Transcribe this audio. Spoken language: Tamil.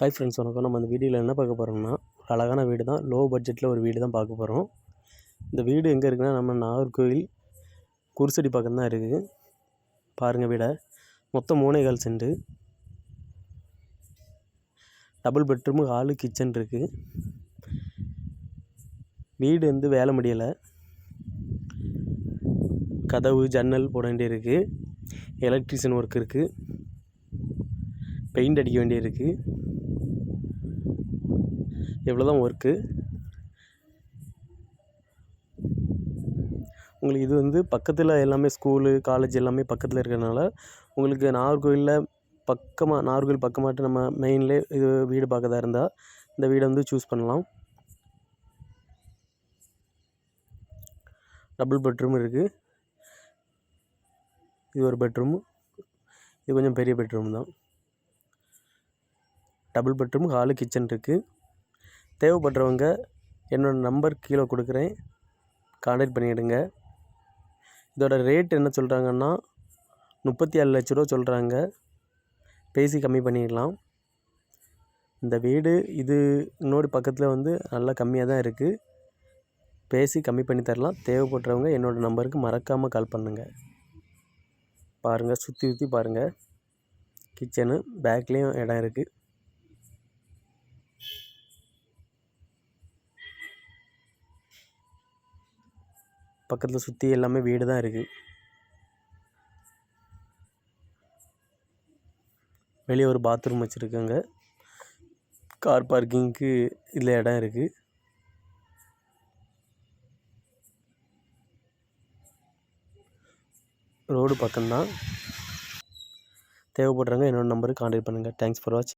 ஹாய் ஃப்ரெண்ட்ஸ் வணக்கம். நம்ம இந்த வீடியோவில் என்ன பார்க்க போகிறோம்னா ஒரு அழகான வீடு தான் லோ பட்ஜெட்டில் ஒரு வீடு தான் பார்க்க போகிறோம் இந்த வீடு எங்கே இருக்குன்னா நம்ம நாகர்கோவில் குருசடி பக்கம் தான் இருக்குது. பாருங்கள் வீடை. மொத்தம் மூணே கால் cent. Double bedroom hall kitchen இருக்குது வீடு வந்து வேலை முடியலை. கதவு ஜன்னல் போட வேண்டியிருக்கு. எலக்ட்ரிஷியன் ஒர்க் இருக்குது பெயிண்ட் அடிக்க வேண்டியிருக்கு. எவ்வளோ தான் ஒர்க்கு உங்களுக்கு இது வந்து பக்கத்தில் எல்லாமே ஸ்கூலு காலேஜ் எல்லாமே பக்கத்தில் இருக்கிறனால உங்களுக்கு நாகர்கோவிலில் பக்கமாக நாகர்கோவில் பக்கமாட்டு நம்ம மெயின்லேயே இது வீடு பார்க்கறதா இருந்தால் இந்த வீடை வந்து சூஸ் பண்ணலாம். டபுள் பெட்ரூம் இருக்குது இது ஒரு பெட்ரூம் இது கொஞ்சம் பெரிய பெட்ரூம் தான். டபுள் பெட்ரூம் ஹாலு கிச்சன் இருக்குது தேவைப்படுறவங்க என்னோடய நம்பர் கீழே கொடுக்குறேன். கான்டாக்ட் பண்ணிவிடுங்க இதோட ரேட் என்ன சொல்கிறாங்கன்னா முப்பத்தி ஏழு லட்ச ரூபா சொல்கிறாங்க பேசி கம்மி பண்ணிடலாம். இந்த வீடு இது இன்னொரு பக்கத்தில் வந்து நல்லா கம்மியாக தான் இருக்குது பேசி கம்மி பண்ணி தரலாம். தேவைப்படுறவங்க என்னோடய நம்பருக்கு மறக்காமல் கால் பண்ணுங்கள் பாருங்கள் சுற்றி சுற்றி பாருங்கள் கிச்சனு பேக்லேயும் இடம் இருக்குது பக்கத்தில் சுற்றி எல்லாமே வீடு தான் இருக்குது வெளியே ஒரு பாத்ரூம் வச்சுருக்காங்க. கார் பார்க்கிங்க்கு இதில் இடம் இருக்குது ரோடு பக்கம்தான். தேவைப்படுறவங்க என்னோடய நம்பருக்கு கான்டாக்ட் பண்ணுங்கள் தேங்க்ஸ் ஃபார் வாட்ச்